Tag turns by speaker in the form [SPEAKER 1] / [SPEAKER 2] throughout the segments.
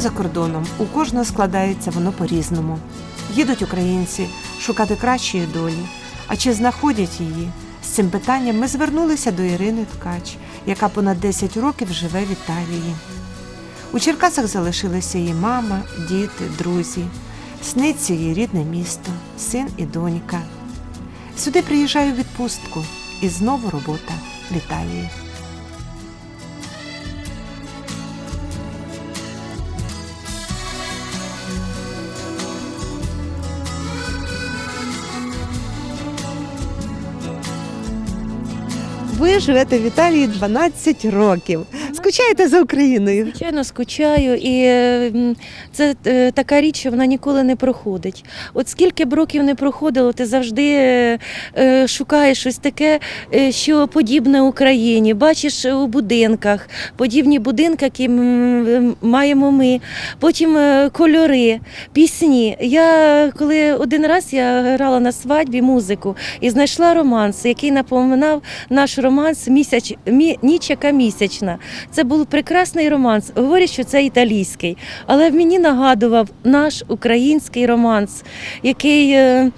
[SPEAKER 1] За кордоном у кожного складається воно по-різному. Їдуть українці шукати кращої долі. А чи знаходять її? З цим питанням ми звернулися до Ірини Ткач, яка понад 10 років живе в Італії. У Черкасах залишилися її мама, діти, друзі. Сниться її рідне місто, син і донька. Сюди приїжджаю у відпустку і знову робота в Італії. Ви живете в Італії 12 років. Скучаєте за Україною?
[SPEAKER 2] Звичайно, скучаю, і це е, така річ, що вона ніколи не проходить. От скільки б років не проходило, ти завжди е, е, шукаєш щось таке, що подібне Україні. Бачиш у будинках, подібні будинки, які маємо ми. Потім кольори, пісні. Я коли один раз я грала на свадьбі музику і знайшла романс, який напоминав наш романс місяч, мі, ніч, яка місячна. Це був прекрасний романс. Говорять, що це італійський, але мені нагадував наш український романс, який е,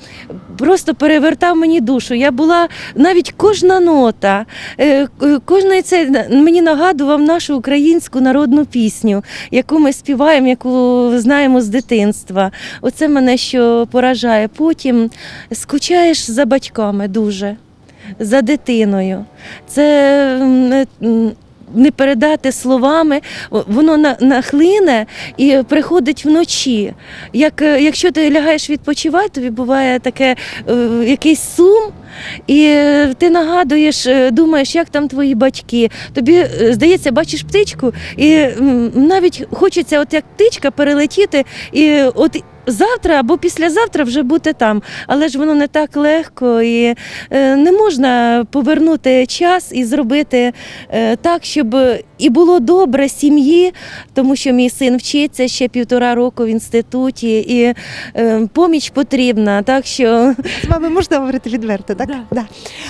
[SPEAKER 2] просто перевертав мені душу. Я була навіть кожна нота, е, к- кожний це мені нагадував нашу українську народну пісню, яку ми співаємо, яку знаємо з дитинства. Оце мене що поражає. Потім скучаєш за батьками дуже, за дитиною. Це е, не передати словами, воно нахлине і приходить вночі. Як, е, якщо ти лягаєш відпочивати, тобі буває таке е, якийсь сум, і е, ти нагадуєш, думаєш, як там твої батьки. Тобі здається, бачиш птичку, і навіть хочеться, от як птичка, перелетіти і от. Завтра або післязавтра вже бути там, але ж воно не так легко і е, не можна повернути час і зробити е, так, щоб і було добре сім'ї, тому що мій син вчиться ще півтора року в інституті, і е, поміч потрібна. Так що
[SPEAKER 1] З вами можна говорити відверто, так?
[SPEAKER 2] Да.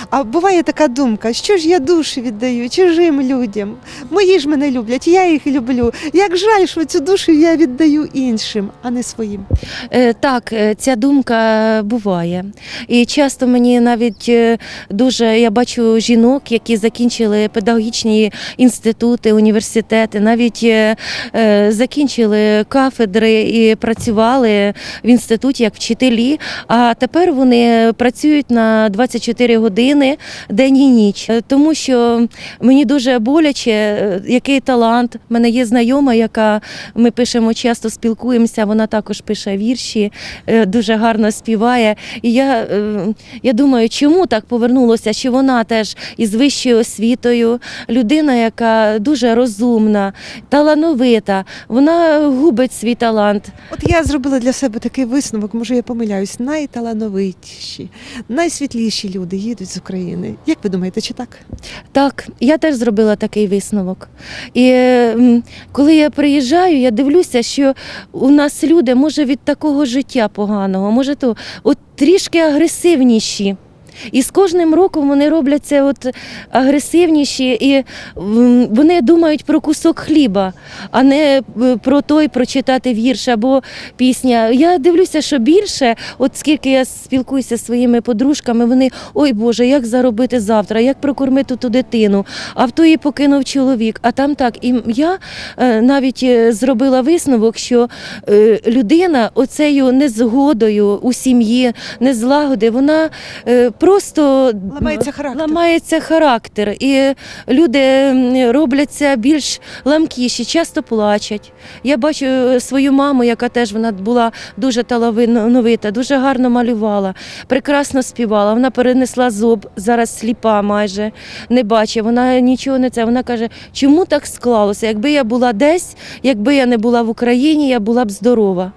[SPEAKER 1] А буває така думка, що ж я душі віддаю чужим людям. Мої ж мене люблять, я їх люблю. Як жаль, що цю душу я віддаю іншим, а не своїм.
[SPEAKER 2] Е, Так, е, ця думка буває. І часто мені навіть е, дуже я бачу жінок, які закінчили педагогічні інститути, університети, навіть е, е, закінчили кафедри і працювали в інституті як вчителі. А тепер вони працюють на 24 години день і ніч. Е, Тому що мені дуже боляче, який талант. У мене є знайома, яка ми пишемо часто, спілкуємося. Вона також пише вірші, дуже гарно співає. І я, я думаю, чому так повернулося? Що вона теж із вищою освітою, людина, яка дуже розумна, талановита, вона губить свій талант.
[SPEAKER 1] От я зробила для себе такий висновок, може я помиляюсь, найталановитіші, найсвітліші люди їдуть з України. Як ви думаєте, чи так?
[SPEAKER 2] Так, я теж зробила такий висновок. І коли я приїжджаю, я дивлюся, що у нас люди, може, від такого життя поганого, може, то от трішки агресивніші. І з кожним роком вони робляться от агресивніші, і вони думають про кусок хліба, а не е, про той прочитати вірш або пісня. Я дивлюся, що більше, от скільки я спілкуюся зі своїми подружками, вони ой Боже, як заробити завтра, як прокормити ту дитину, а в тої покинув чоловік. А там так. І я е, навіть е, зробила висновок, що людина оцею незгодою у сім'ї, незлагоди, вона просто
[SPEAKER 1] Ламається характер.
[SPEAKER 2] ламається характер. І люди робляться більш ламкіші, часто плачуть. Я бачу е, свою маму, яка теж вона була дуже талановита, дуже гарно малювала, прекрасно співала. Вона перенесла зуб, зараз сліпа майже не бачить. Вона нічого не це. Вона каже, чому так склалося? Якби я була десь, якби я не була в Україні, я була б здорова.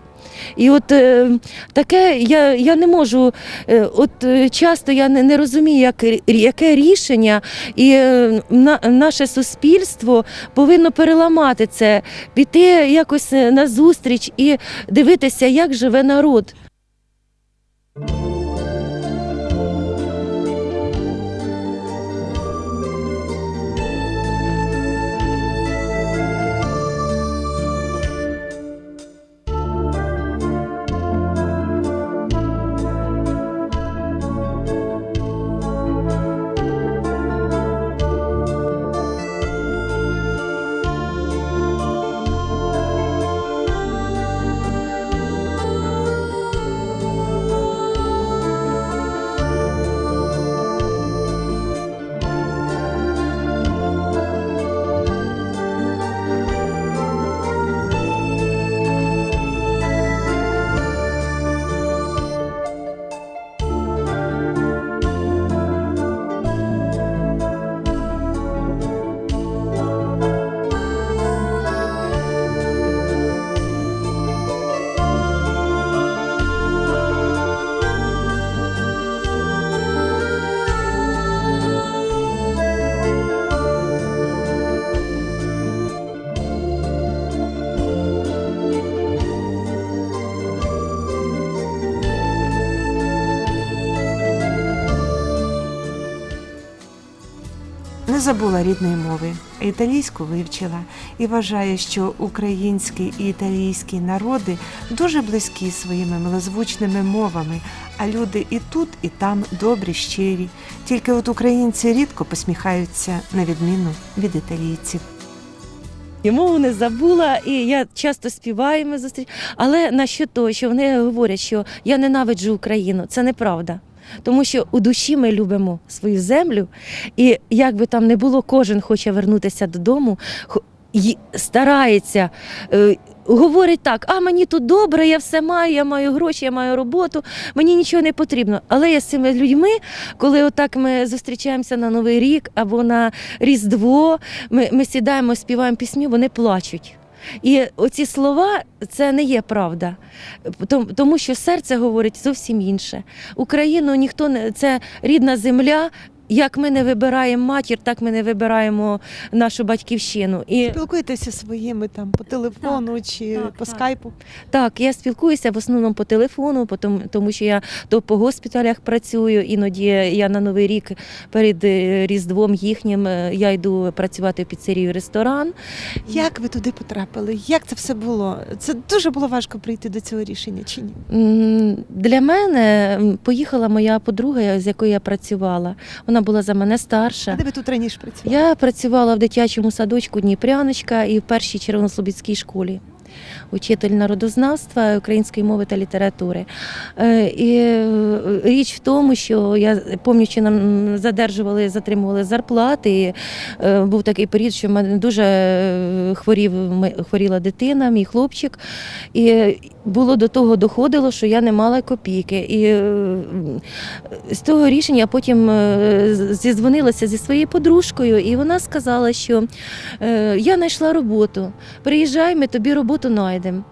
[SPEAKER 2] І от е, таке я, я не можу, е, от е, часто я не, не розумію, як, яке рішення, і на, наше суспільство повинно переламати це, піти якось назустріч на зустріч і дивитися, як живе народ.
[SPEAKER 1] Забула рідної мови, італійську вивчила і вважає, що український і італійський народи дуже близькі своїми милозвучними мовами, а люди і тут, і там добрі, щирі. Тільки от українці рідко посміхаються на відміну від італійців.
[SPEAKER 2] І мову не забула, і я часто співаю, ми зустріч. Але на що то, що вони говорять, що я ненавиджу Україну, це неправда. Тому що у душі ми любимо свою землю, і як би там не було, кожен хоче вернутися додому, й- старається. е, Говорить так, а мені тут добре, я все маю, я маю гроші, я маю роботу, мені нічого не потрібно. Але я з цими людьми, коли отак ми зустрічаємося на Новий рік або на Різдво, ми, ми сідаємо, співаємо пісню, вони плачуть. І оці слова це не є правда, тому що серце говорить зовсім інше. Україну ніхто не це рідна земля. Як ми не вибираємо матір, так ми не вибираємо нашу батьківщину. І
[SPEAKER 3] Спілкуєтеся своїми там по телефону чи
[SPEAKER 2] так,
[SPEAKER 3] по
[SPEAKER 2] так.
[SPEAKER 3] скайпу.
[SPEAKER 2] Так, я спілкуюся в основному по телефону, тому, тому що я то по госпіталях працюю. Іноді я на новий рік перед е, різдвом їхнім е, я йду працювати в піцерію ресторан.
[SPEAKER 3] Як ви туди потрапили? Як це все було? Це дуже було важко прийти до цього рішення чи ні?
[SPEAKER 2] Для мене поїхала моя подруга, з якою я працювала. Вона була за мене
[SPEAKER 3] А де ви тут раніше працювали?
[SPEAKER 2] Я працювала в дитячому садочку Дніпряночка і в першій червонослобідській школі. Учитель народознавства, української мови та літератури. Е, І е, річ в тому, що я пам'ятаю, що нам задержували, затримували зарплати. І, е, Був такий період, що в мене дуже хворів, хворіла дитина, мій хлопчик. І було до того доходило, що я не мала копійки. І е, з того рішення я потім е, зізвонилася зі своєю подружкою, і вона сказала, що е, я знайшла роботу. Приїжджай, ми тобі роботу знайдемо.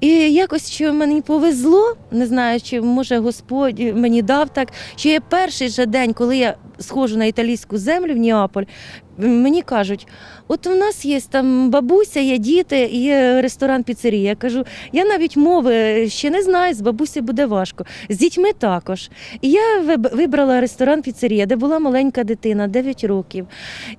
[SPEAKER 2] І якось що мені повезло, не знаю, чи може Господь мені дав так, що я перший же день, коли я схожу на італійську землю в Неаполь, мені кажуть, от у нас є там бабуся, є діти, є ресторан піцерія. Я кажу, я навіть мови ще не знаю, з бабусею буде важко. З дітьми також. І я вибрала ресторан піцерія, де була маленька дитина, 9 років.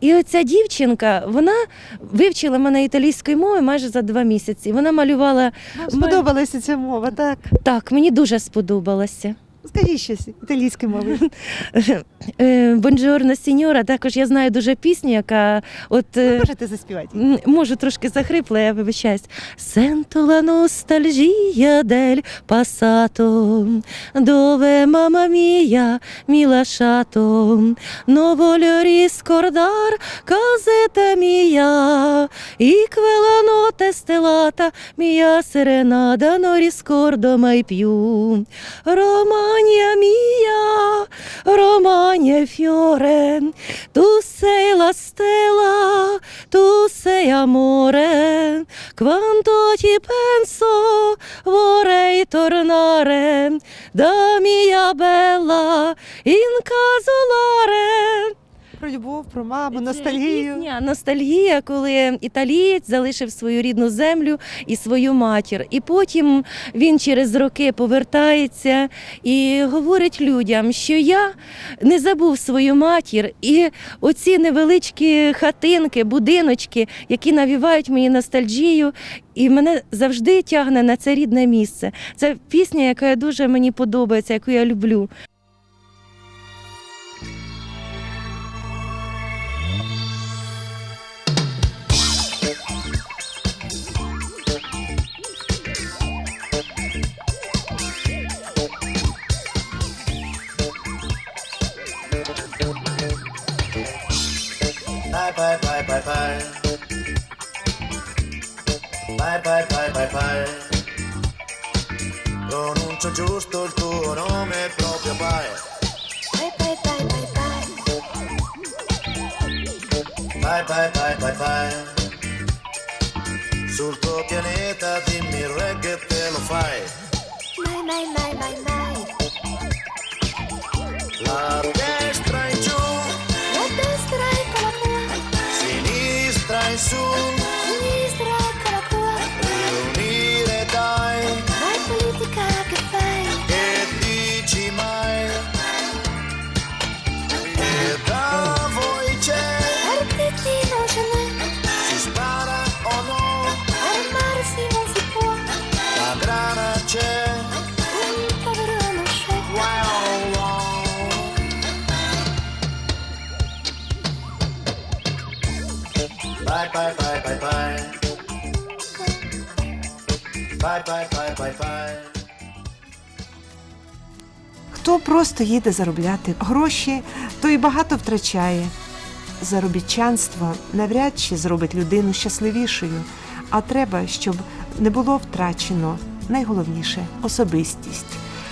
[SPEAKER 2] І оця дівчинка, вона вивчила мене італійської мови майже за два місяці. Вона малювала
[SPEAKER 3] сподобалася ця мова, так?
[SPEAKER 2] так, мені дуже сподобалося.
[SPEAKER 3] Скажіть щось італійською мовою.
[SPEAKER 2] Бонджорно сіньора, також я знаю дуже пісню, яка от. е,
[SPEAKER 3] Можете заспівати?
[SPEAKER 2] М, Можу трошки захрипла, я вибачаюсь. Del passato, dove mamma mia mi lasciato. Non voglio ricordar casetta mia, e quella notte stellata mia serenata non riscordo mai più. Romagna mia, Romagna fiore, tu sei la stella, tu sei amore, quanto ci penso vorrei tornare da mia bella incasolare.
[SPEAKER 3] Про любов, про маму, ностальгію.
[SPEAKER 2] Пісня, ностальгія, коли італієць залишив свою рідну землю і свою матір. І потім він через роки повертається і говорить людям, що я не забув свою матір, і оці невеличкі хатинки, будиночки, які навівають мені ностальгію, і мене завжди тягне на це рідне місце. Це пісня, яка дуже мені подобається, яку я люблю.
[SPEAKER 1] Просто їде заробляти гроші, той багато втрачає. Заробітчанство навряд чи зробить людину щасливішою, а треба, щоб не було втрачено найголовніше особистість,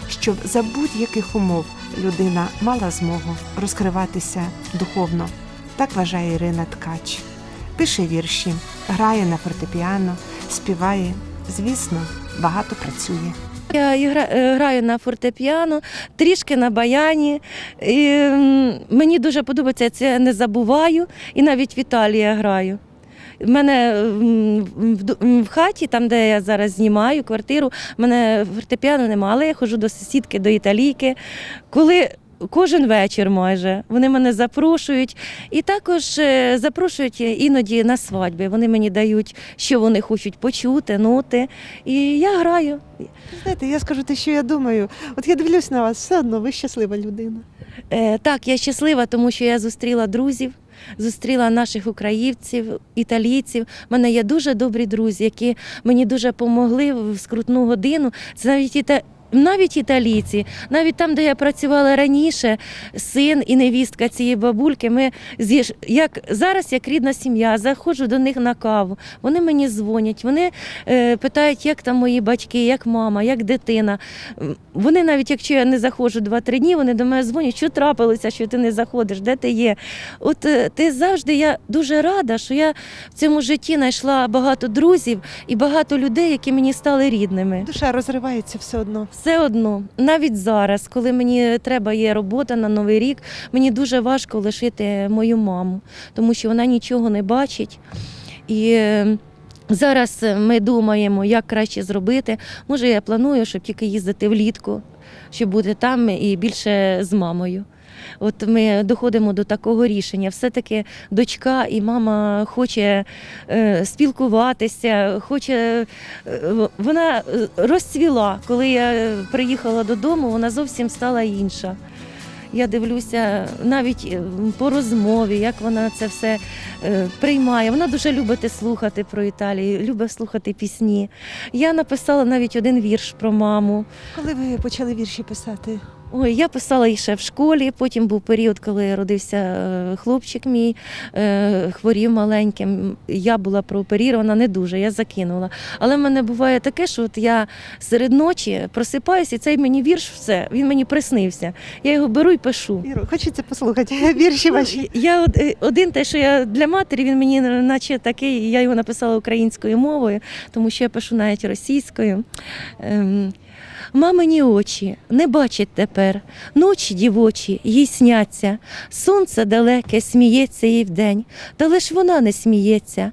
[SPEAKER 1] щоб за будь-яких умов людина мала змогу розкриватися духовно. Так вважає Ірина Ткач. Пише вірші, грає на фортепіано, співає, звісно, багато працює.
[SPEAKER 2] Я е, граю на фортепіано, трішки на баяні. І, мені дуже подобається, я це не забуваю. І навіть в Італії я граю. У мене в, в хаті, там, де я зараз знімаю квартиру, в мене фортепіано немає, але я ходжу до сусідки, до італійки. Коли Кожен вечір майже вони мене запрошують і також е, запрошують іноді на свадьби. Вони мені дають, що вони хочуть почути, ноти. І я граю.
[SPEAKER 3] Знаєте, я скажу те, що я думаю. От я дивлюсь на вас, все одно ви щаслива людина.
[SPEAKER 2] Е, так, я щаслива, тому що я зустріла друзів, зустріла наших українців, італійців. У мене є дуже добрі друзі, які мені дуже допомогли в скрутну годину. Це навіть. Навіть італійці, навіть там, де я працювала раніше, син і невістка цієї бабульки, ми з'їж... як зараз, як рідна сім'я, заходжу до них на каву. Вони мені дзвонять, вони е, питають, як там мої батьки, як мама, як дитина. Вони навіть, якщо я не заходжу 2-3 дні, вони до мене дзвонять, що трапилося, що ти не заходиш, де ти є. От е, ти завжди, я дуже рада, що я в цьому житті знайшла багато друзів і багато людей, які мені стали рідними.
[SPEAKER 3] Душа розривається все одно.
[SPEAKER 2] Все одно, навіть зараз, коли мені треба є робота на новий рік, мені дуже важко лишити мою маму, тому що вона нічого не бачить. І е, зараз ми думаємо, як краще зробити. Може, я планую, щоб тільки їздити влітку, щоб бути там і більше з мамою. От ми доходимо до такого рішення. Все-таки дочка і мама хоче е, спілкуватися, хоче е, вона розцвіла. Коли я приїхала додому, вона зовсім стала інша. Я дивлюся навіть е, по розмові, як вона це все приймає. Вона дуже любить слухати про Італію, любить слухати пісні. Я написала навіть один вірш про маму.
[SPEAKER 3] Коли ви почали вірші писати?
[SPEAKER 2] Ой, я писала їх ще в школі. Потім був період, коли родився е, хлопчик мій, е, хворів маленьким. Я була прооперірована не дуже, я закинула. Але в мене буває таке, що от я серед ночі просипаюся, і цей мені вірш все, він мені приснився. Я його беру і пишу.
[SPEAKER 3] Іро, хочеться послухати вірші ваші.
[SPEAKER 2] Я е, один те, що я для матері, він мені наче такий, я його написала українською мовою, тому що я пишу навіть російською. Мамині очі не бачать тепер, ночі дівочі їй сняться, сонце далеке сміється їй вдень, та лиш вона не сміється.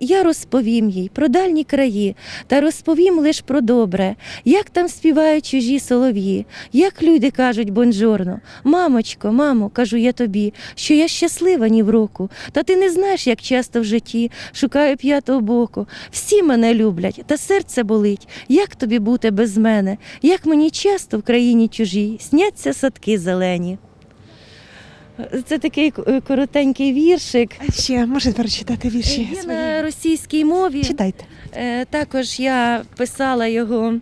[SPEAKER 2] Я розповім їй про дальні краї, та розповім лиш про добре, як там співають чужі солов'ї, як люди кажуть бонжорно. Мамочко, мамо, кажу я тобі, що я щаслива ні в року, та ти не знаєш, як часто в житті шукаю п'ятого боку. Всі мене люблять, та серце болить. Як тобі бути без мене? Як мені часто в країні чужій сняться садки зелені. Це такий коротенький віршик.
[SPEAKER 3] А ще можете прочитати вірші
[SPEAKER 2] Є на російській мові.
[SPEAKER 3] Читайте.
[SPEAKER 2] Е, Також я писала його,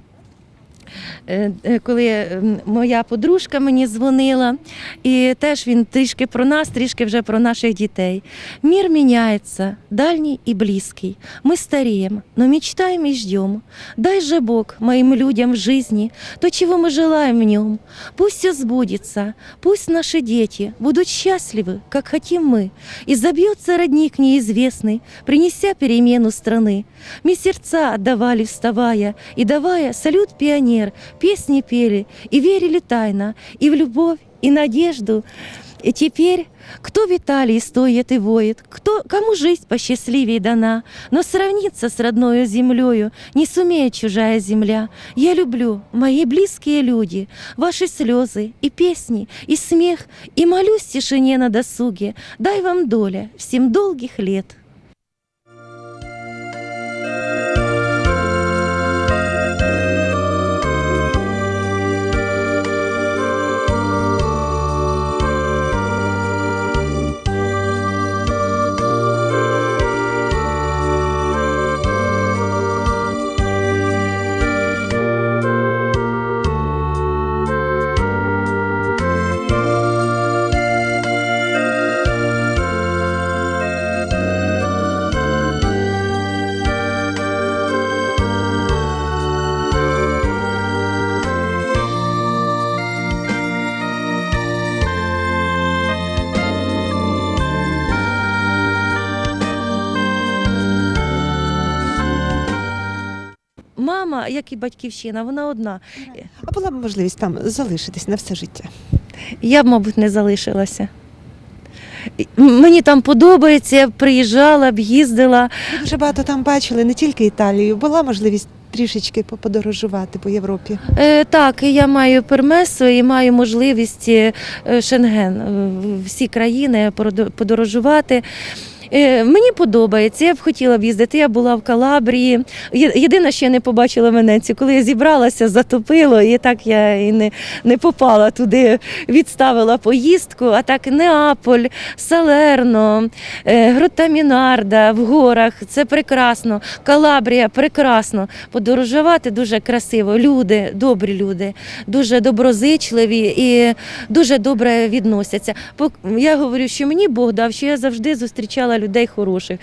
[SPEAKER 2] коли м, моя подружка мені дзвонила, і теж він трішки про нас, трішки вже про наших дітей. Мир меняется, дальний и близкий. Мы стареем, но мечтаем и ждем. Дай же Бог моим людям в жизни то, чего мы желаем в нем. Пусть все сбудется, пусть наши дети будут счастливы, как хотим мы, и забьется родник неизвестный, принеся перемену страны. Мы сердца отдавали, вставая, и давая салют Пионер, песни пели и верили тайно и в любовь, и надежду. И теперь кто в Италии стоит и воет, кто, кому жизнь посчастливей дана, но сравниться с родною землею не сумеет чужая земля. Я люблю, мои близкие люди, ваши слезы и песни, и смех, и молюсь тишине на досуге, дай вам доля всем долгих лет. Як і батьківщина, вона одна.
[SPEAKER 3] А була б можливість там залишитись на все життя.
[SPEAKER 2] Я б, мабуть, не залишилася. Мені там подобається, я б приїжджала б, їздила.
[SPEAKER 3] Ви дуже багато там бачили, не тільки Італію. Була можливість трішечки поподорожувати по Європі.
[SPEAKER 2] Е, так, я маю пермесо і маю можливість е, Шенген е, всі країни подорожувати. Е, Мені подобається, я б хотіла б їздити. Я була в Калабрії. Єдине, що я не побачила Венецію, коли я зібралася, затопило, і так я і не, не попала туди, відставила поїздку. А так Неаполь, Салерно, е, Гротамінарда в горах це прекрасно. Калабрія прекрасно. Подорожувати дуже красиво. Люди, добрі люди, дуже доброзичливі і дуже добре відносяться. Я говорю, що мені Бог дав, що я завжди зустрічала людей хороших.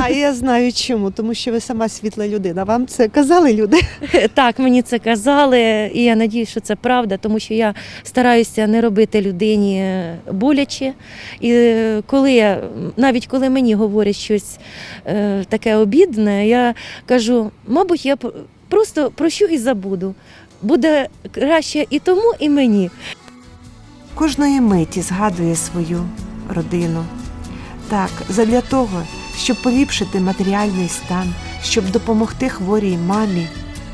[SPEAKER 3] А я знаю чому, тому що ви сама світла людина. Вам це казали люди?
[SPEAKER 2] Так, мені це казали, і я надіюсь, що це правда, тому що я стараюся не робити людині е, боляче. І е, коли я, навіть коли мені говорять щось е, таке обідне, я кажу, мабуть, я просто прощу і забуду. Буде краще і тому, і мені.
[SPEAKER 1] Кожної миті згадує свою родину. Так, задля того, щоб поліпшити матеріальний стан, щоб допомогти хворій мамі,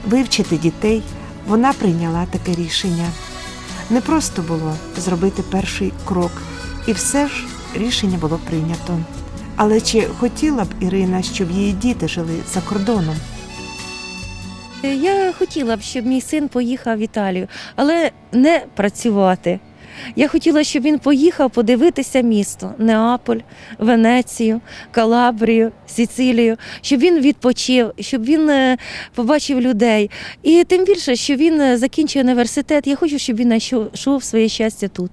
[SPEAKER 1] вивчити дітей, вона прийняла таке рішення. Не просто було зробити перший крок, і все ж рішення було прийнято. Але чи хотіла б Ірина, щоб її діти жили за кордоном?
[SPEAKER 2] Я хотіла б, щоб мій син поїхав в Італію, але не працювати. Я хотіла, щоб він поїхав подивитися місто Неаполь, Венецію, Калабрію, Сицилію, щоб він відпочив, щоб він е, побачив людей. І тим більше, що він е, закінчив університет. Я хочу, щоб він знайшов своє щастя тут,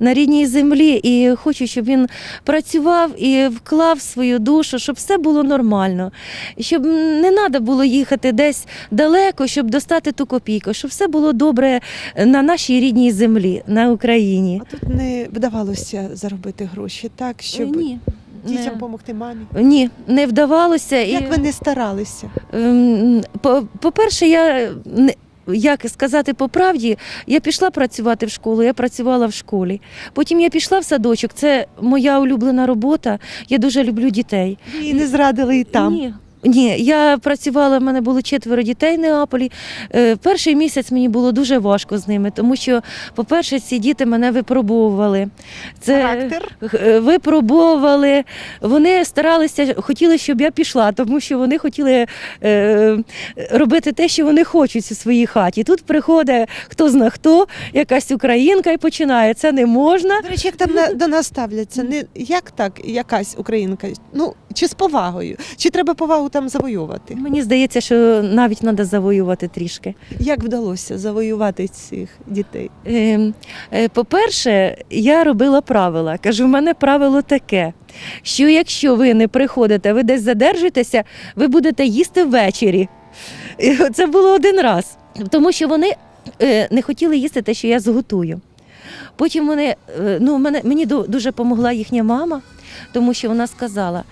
[SPEAKER 2] на рідній землі. І хочу, щоб він працював і вклав свою душу, щоб все було нормально, щоб не треба було їхати десь далеко, щоб достати ту копійку, щоб все було добре на нашій рідній землі, на Україні.
[SPEAKER 3] А тут не вдавалося заробити гроші, так, щоб
[SPEAKER 2] Ні.
[SPEAKER 3] дітям допомогти мамі.
[SPEAKER 2] Ні, не вдавалося.
[SPEAKER 3] Як
[SPEAKER 2] і,
[SPEAKER 3] ви не старалися?
[SPEAKER 2] ем, по- По-перше, я не. Як сказати по правді, я пішла працювати в школу, я працювала в школі. Потім я пішла в садочок. Це моя улюблена робота. Я дуже люблю дітей.
[SPEAKER 3] І не зрадили і там.
[SPEAKER 2] Ні. Ні, я працювала, в мене було четверо дітей в Неаполі. Е, Перший місяць мені було дуже важко з ними, тому що, по-перше, ці діти мене випробовували. Це
[SPEAKER 3] Характер?
[SPEAKER 2] е, випробовували. Вони старалися, хотіли, щоб я пішла, тому що вони хотіли е, робити те, що вони хочуть у своїй хаті. Тут приходить хто зна хто, якась українка і починає. Це не можна.
[SPEAKER 3] До речі, як там до нас ставляться? Не як так, якась українка? Ну чи з повагою? Чи треба повагу там завоювати?
[SPEAKER 2] Мені здається, що навіть треба завоювати трішки.
[SPEAKER 3] Як вдалося завоювати цих дітей?
[SPEAKER 2] Ем, е, По-перше, я робила правила. Кажу, в мене правило таке, що якщо ви не приходите, ви десь задержитеся, ви будете їсти ввечері. І Це було один раз. Тому що вони е, не хотіли їсти те, що я зготую. Потім вони, е, ну, мені дуже допомогла їхня мама, тому що вона сказала.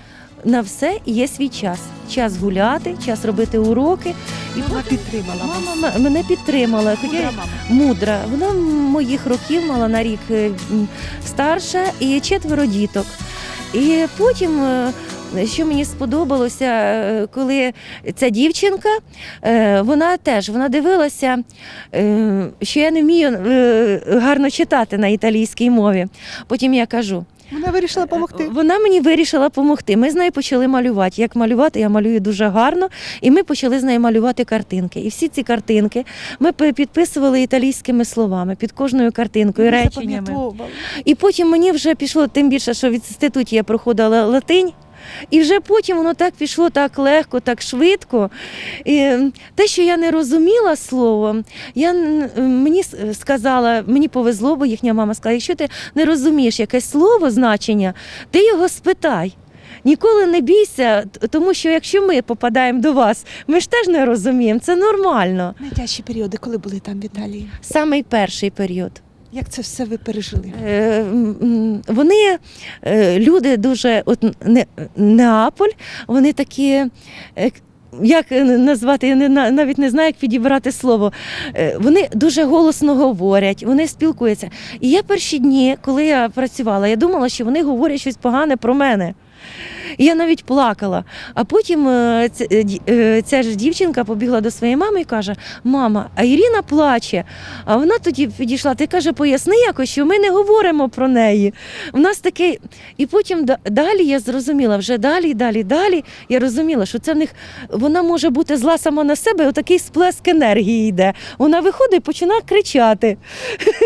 [SPEAKER 2] На все є свій час. Час гуляти, час робити уроки. І
[SPEAKER 3] Мама
[SPEAKER 2] потім
[SPEAKER 3] підтримала вас.
[SPEAKER 2] мама м- мене підтримала. Хоча я-
[SPEAKER 3] Мудра мама.
[SPEAKER 2] мудра. Вона моїх років мала на рік е, м, старша і четверо діток. І потім, е, що мені сподобалося, е, коли ця дівчинка, е, вона теж вона дивилася, е, що я не вмію е, гарно читати на італійській мові. Потім я кажу,
[SPEAKER 3] Вона вирішила допомогти.
[SPEAKER 2] вона мені вирішила допомогти. Ми з нею почали малювати. Як малювати, я малюю дуже гарно. І ми почали з нею малювати картинки. І всі ці картинки ми підписували італійськими словами під кожною картинкою, реченнями. І потім мені вже пішло, тим більше, що в інституті я проходила латинь. І вже потім воно так пішло так легко, так швидко. І те, що я не розуміла слово, я мені сказала, мені повезло, бо їхня мама сказала, якщо ти не розумієш якесь слово, значення, ти його спитай. Ніколи не бійся, тому що якщо ми попадаємо до вас, ми ж теж не розуміємо, це нормально.
[SPEAKER 3] Найтяжчі періоди, коли були там в Італії.
[SPEAKER 2] Самий перший період.
[SPEAKER 3] Як це все ви пережили?
[SPEAKER 2] Е, Вони е, люди дуже, от Не- Неаполь, вони такі. е, як назвати, я не, навіть не знаю, як підібрати слово. Вони дуже голосно говорять, вони спілкуються. І я перші дні, коли я працювала, я думала, що вони говорять щось погане про мене. І я навіть плакала. А потім е, е, е, ця ж дівчинка побігла до своєї мами і каже: Мама, а Ірина плаче. А вона тоді підійшла ти каже, поясни якось, що ми не говоримо про неї. У нас таке. І потім далі я зрозуміла, вже далі, далі, далі. Я розуміла, що це в них вона може бути зла сама на себе, отакий сплеск енергії йде. Вона виходить і починає кричати.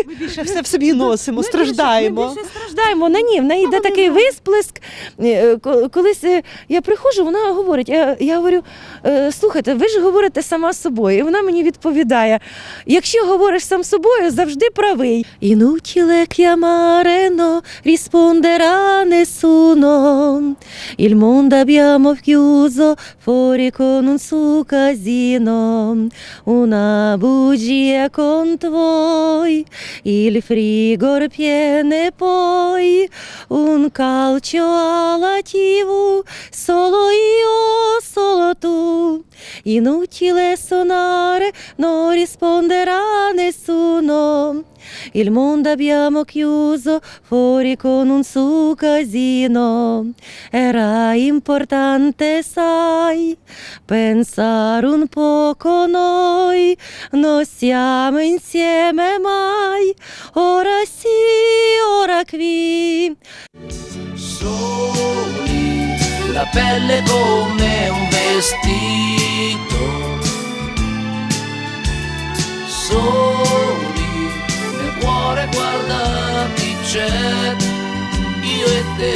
[SPEAKER 3] Ми більше все в собі носимо,
[SPEAKER 2] Ми
[SPEAKER 3] страждаємо.
[SPEAKER 2] більше- Ми більше страждаємо. На ні, в неї йде такий висплеск. Ко- Колись е, я приходжу, вона говорить, я, я говорю, «Е, слухайте, ви ж говорите сама собою. І вона мені відповідає: якщо говориш сам собою, завжди правий. Abbiamo chiuso fuori con un suo casino. Una bugia con tuoi, il frigo piene poi, un calcio alla tv, solo io, solo tu. Inutile suonare, non risponderà nessuno. Il mondo abbiamo chiuso fuori con un suo casino. Era importante, sai, pensare un poco noi. Non siamo insieme mai. Ora sì, ora qui.
[SPEAKER 4] soli, la pelle come un vestito. Soli, nel cuore guarda chi c'è, io e te.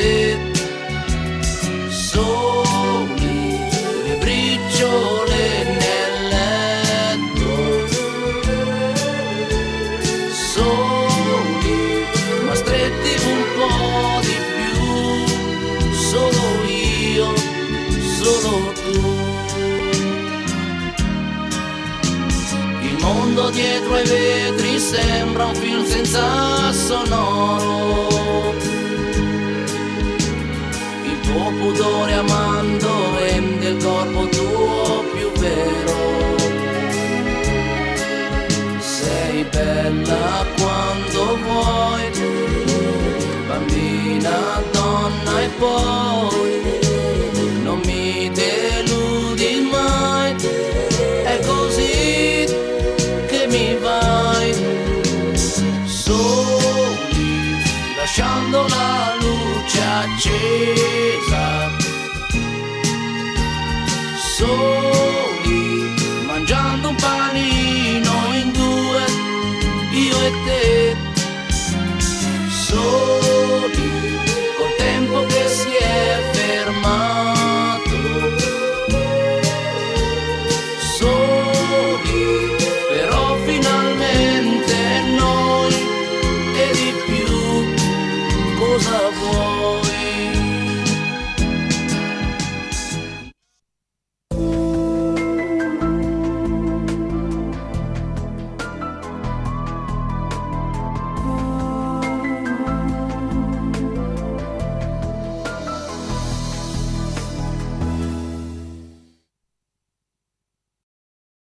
[SPEAKER 4] Soli, le briciole dietro ai vetri sembra un film senza sonoro. Il tuo pudore amando rende il corpo tuo più vero. Sei bella quando vuoi, bambina, donna e poi So